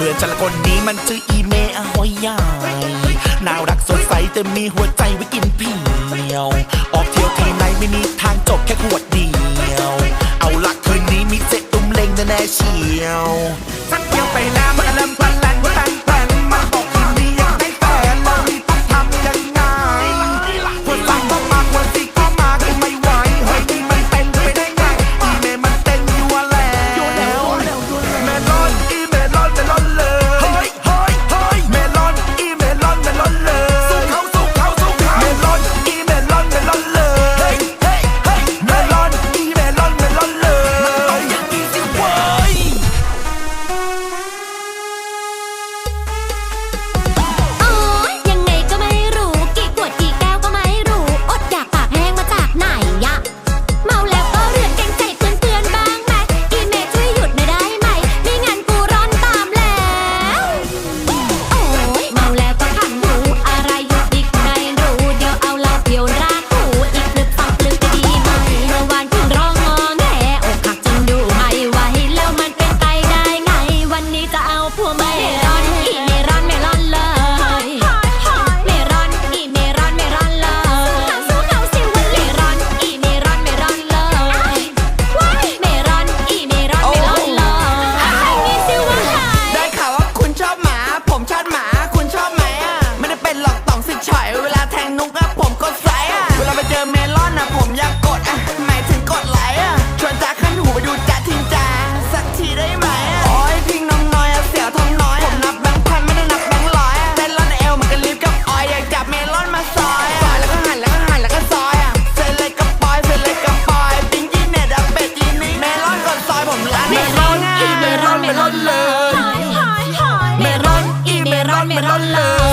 เพื่อนฉันละคนนี้มันชื่ออีเมอะหอยใหญ่น่ารักสดใสแต่มีหัวใจไว้กินเพียว ออกเที่ยวที่ไหนไม่มีทางจบแค่ขวดเดียว เอาละคืนนี้มีเซ็ตตุ้มเลงแน่เชียวสักเที่ยวไปแล้วมัน it all love.